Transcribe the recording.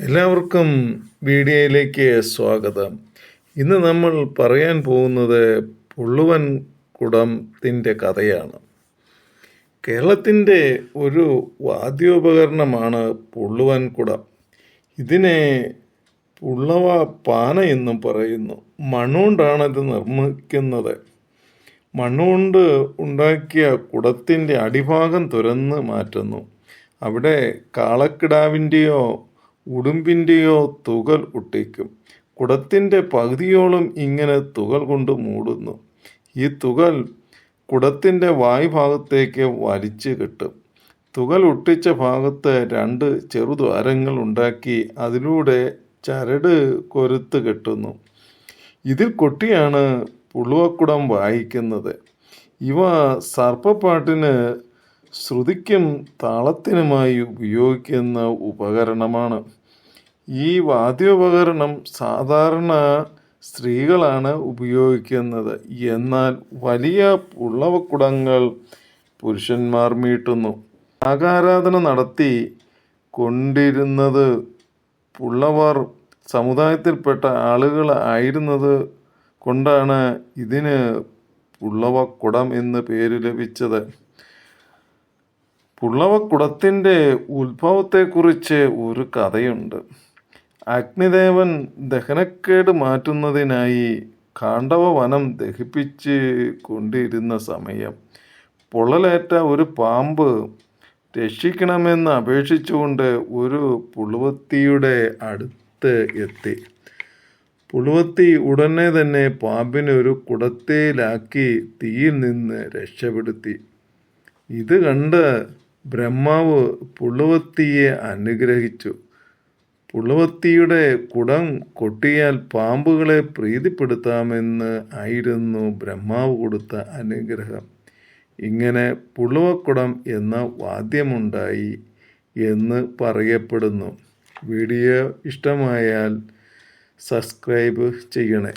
എല്ലാവർക്കും വീഡിയോയിലേക്ക് സ്വാഗതം. ഇന്ന് നമ്മൾ പറയാൻ പോകുന്നത് പുള്ളുവൻ കുടത്തിന്റെ കഥയാണ്. കേരളത്തിന്റെ ഒരു വാദ്യോപകരണമാണ് പുള്ളുവൻ കുടം. ഇതിനെ പുള്ളവ പാന എന്നും പറയുന്നു. മണ്ണുകൊണ്ടാണ് ഇത് നിർമ്മിക്കുന്നത്. മണ്ണുകൊണ്ട് ഉണ്ടാക്കിയ കുടത്തിന്റെ അടിഭാഗം തുരന്ന് മാറ്റുന്നു. അവിടെ കാളക്കിടാവിന്റെയോ ഉടുമ്പിന്റെയോ തുകൽ ഒട്ടിക്കും. കുടത്തിന്റെ പകുതിയോളം ഇങ്ങനെ തുകൽ കൊണ്ട് മൂടുന്നു. ഈ തുകൽ കുടത്തിന്റെ വായുഭാഗത്തേക്ക് വലിച്ചു കിട്ടും. തുകൽ ഒട്ടിച്ച ഭാഗത്ത് രണ്ട് ചെറുദ്വാരങ്ങൾ ഉണ്ടാക്കി അതിലൂടെ ചരട് കൊരുത്ത് കെട്ടുന്നു. ഇതിൽ കൊട്ടിയാണ് പുളുവക്കുടം വായിക്കുന്നത്. ഇവ സർപ്പപ്പാട്ടിന് ശ്രുതിക്കും താളത്തിനുമായി ഉപയോഗിക്കുന്ന ഉപകരണമാണ്. ഈ വാദ്യോപകരണം സാധാരണ സ്ത്രീകളാണ് ഉപയോഗിക്കുന്നത്. എന്നാൽ വലിയ പുള്ളവക്കുടങ്ങൾ പുരുഷന്മാർ മീട്ടുന്നു. നാഗാരാധന നടത്തി കൊണ്ടിരുന്നത് പുള്ളവർ സമുദായത്തിൽപ്പെട്ട ആളുകൾ ആയിരുന്നത് കൊണ്ടാണ് ഇതിന് പുള്ളവക്കുടം എന്ന് പേര് ലഭിച്ചത്. പുള്ളവക്കുടത്തിന്റെ ഉത്ഭവത്തെക്കുറിച്ച് ഒരു കഥയുണ്ട്. അഗ്നിദേവൻ ദഹനക്കേട് മാറ്റുന്നതിനായി കാണ്ഡവ വനം ദഹിപ്പിച്ച് കൊണ്ടിരുന്ന സമയം പൊള്ളലേറ്റ ഒരു പാമ്പ് രക്ഷിക്കണമെന്ന് അപേക്ഷിച്ചുകൊണ്ട് ഒരു പുളുവത്തിയുടെ അടുത്ത് എത്തി. പുളുവത്തി ഉടനെ തന്നെ പാമ്പിനെ ഒരു കുടത്തേലാക്കി തീയിൽ നിന്ന് രക്ഷപ്പെടുത്തി. ഇത് കണ്ട് ബ്രഹ്മാവ് പുളുവത്തിയെ അനുഗ്രഹിച്ചു. പുളുവത്തിയുടെ കുടം കൊട്ടിയാൽ പാമ്പുകളെ പ്രീതിപ്പെടുത്താമെന്ന് ആയിരുന്നു ബ്രഹ്മാവ് കൊടുത്ത അനുഗ്രഹം. ഇങ്ങനെ പുളുവക്കുടം എന്ന വാദ്യമുണ്ടായി എന്ന് പറയപ്പെടുന്നു. വീഡിയോ ഇഷ്ടമായാൽ സബ്സ്ക്രൈബ് ചെയ്യണേ.